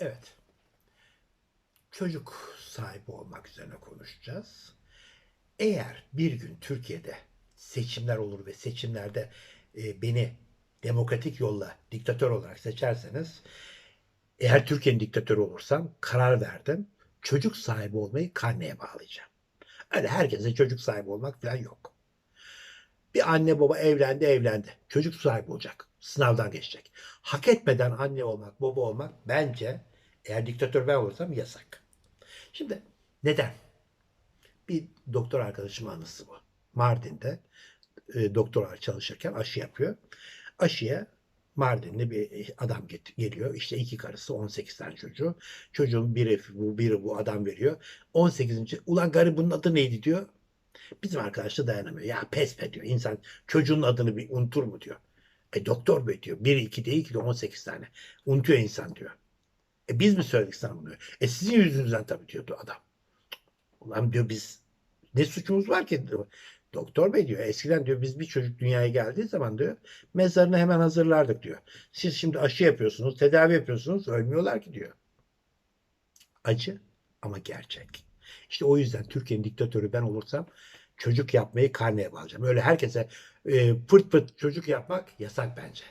Evet. Çocuk sahibi olmak üzerine konuşacağız. Eğer bir gün Türkiye'de seçimler olur ve seçimlerde e, beni demokratik yolla diktatör olarak seçerseniz eğer Türkiye'nin diktatörü olursam karar verdim. Çocuk sahibi olmayı karneye bağlayacağım. Öyle herkese çocuk sahibi olmak falan yok. Bir anne baba evlendi evlendi. Çocuk sahibi olacak. Sınavdan geçecek. Hak etmeden anne olmak, baba olmak bence eğer diktatör ben olursam yasak. Şimdi neden? Bir doktor arkadaşımın anısı bu. Mardin'de e, doktora çalışırken aşı yapıyor. Aşıya Mardinli bir adam geliyor. İşte iki karısı 18 tane çocuğu. Çocuğun biri bu, biri bu adam veriyor. 18. Ulan garip bunun adı neydi diyor. Bizim arkadaş da dayanamıyor. Ya pes be diyor. İnsan çocuğun adını bir unutur mu diyor. E doktor bey diyor. Biri iki değil ki de 18 tane. Unutuyor insan diyor. E biz mi söyledik sana bunu? E sizin yüzünüzden tabii diyordu adam. Ulan diyor biz ne suçumuz var ki? Doktor bey diyor eskiden diyor biz bir çocuk dünyaya geldiği zaman diyor mezarını hemen hazırlardık diyor. Siz şimdi aşı yapıyorsunuz, tedavi yapıyorsunuz, ölmüyorlar ki diyor. Acı ama gerçek. İşte o yüzden Türkiye'nin diktatörü ben olursam çocuk yapmayı karneye bağlayacağım. Öyle herkese e, pırt pırt çocuk yapmak yasak bence.